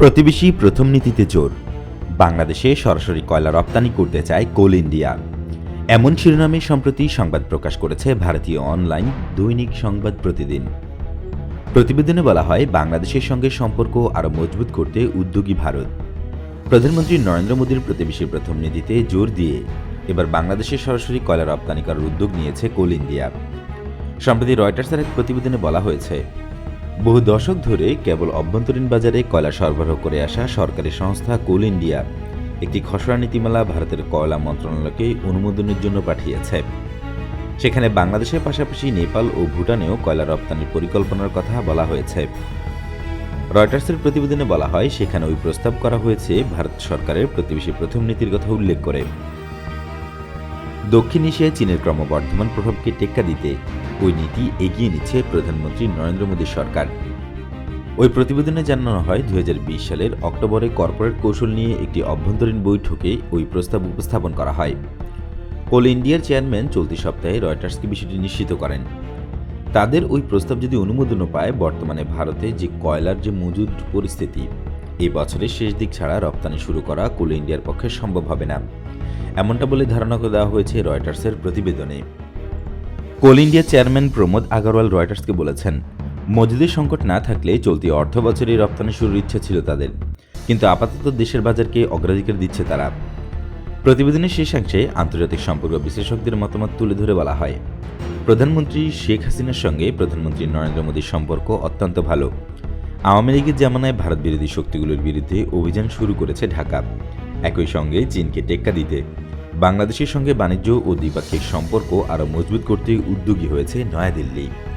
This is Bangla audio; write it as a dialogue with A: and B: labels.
A: প্রতিবেশী প্রথম নীতিতে জোর। বাংলাদেশে সরাসরি কয়লা রপ্তানি করতে চায় কোল ইন্ডিয়া। এমন শিরোনামে সম্প্রতি সংবাদ প্রকাশ করেছে ভারতীয় অনলাইন দৈনিক সংবাদ প্রতিদিন। প্রতিবেদনে বলা হয়, বাংলাদেশের সঙ্গে সম্পর্ক আরও মজবুত করতে উদ্যোগী ভারত। প্রধানমন্ত্রী নরেন্দ্র মোদীর প্রতিবেশী প্রথম নীতিতে জোর দিয়ে এবার বাংলাদেশে সরাসরি কয়লা রপ্তানি করার উদ্যোগ নিয়েছে কোল ইন্ডিয়া। সম্প্রতি রয়টার্সের এক প্রতিবেদনে বলা হয়েছে বহু দশক ধরে কেবল অভ্যন্তরীণ বাজারে কয়লা সরবরাহ করে আসা সরকারি সংস্থা কোল ইন্ডিয়া একটি খসড়া নীতিমালা ভারতের কয়লা মন্ত্রণালয়কে অনুমোদনের জন্য পাঠিয়েছে। সেখানে বাংলাদেশের পাশাপাশি নেপাল ও ভুটানেও কয়লা রপ্তানির পরিকল্পনার কথা বলা হয়েছে। রয়টার্সের প্রতিবেদনে বলা হয়, সেখানে ওই প্রস্তাব করা হয়েছে ভারত সরকারের প্রতিবেশী প্রথম নীতির কথা উল্লেখ করে। দক্ষিণ এশিয়ায় চীনের ক্রমবর্ধমান প্রভাবকে টেক্কা দিতে ওই নীতি এগিয়ে নিচ্ছে প্রধানমন্ত্রী নরেন্দ্র মোদী সরকার। ওই প্রতিবেদনে জানানো হয় দুই হাজার বিশ সালের অক্টোবরে কর্পোরেট কৌশল নিয়ে একটি অভ্যন্তরীণ বৈঠকে ওই প্রস্তাব উপস্থাপন করা হয়। কোল ইন্ডিয়ার চেয়ারম্যান চলতি সপ্তাহে রয়টার্সকে বিষয়টি নিশ্চিত করেন। তাদের ওই প্রস্তাব যদি অনুমোদনও পায়, বর্তমানে ভারতে যে কয়লার যে মজুদ পরিস্থিতি এই বছরের শেষ দিক ছাড়া রপ্তানি শুরু করা কোল ইন্ডিয়ার পক্ষে সম্ভব হবে না। এমনটা বলে ধারণা দেওয়া হয়েছে রয়টার্সের প্রতিবেদনে। Coal India chairman Pramod Agarwal রয়টার্সকে বলেছেন মজুদের সংকট না থাকলে চলতি অর্থ বছরে রপ্তানি শুরুর ইচ্ছা ছিল তাদের, কিন্তু আপাতত দেশের বাজারকে অগ্রাধিকার দিচ্ছে তারা। প্রতিবেদনের শেষাংশে আন্তর্জাতিক সম্পর্ক বিশ্লেষকদের মতামত তুলে ধরে বলা হয়, প্রধানমন্ত্রী শেখ হাসিনার সঙ্গে প্রধানমন্ত্রী নরেন্দ্র মোদীর সম্পর্ক অত্যন্ত ভালো। আওয়ামী লীগের জামানায় ভারত বিরোধী শক্তিগুলোর বিরুদ্ধে অভিযান শুরু করেছে ঢাকা। একই সঙ্গে চীনকে টেক্কা দিতে বাংলাদেশের সঙ্গে বাণিজ্য ও দ্বিপাক্ষিক সম্পর্ক আরও মজবুত করতে উদ্যোগী হয়েছে নয়াদিল্লি।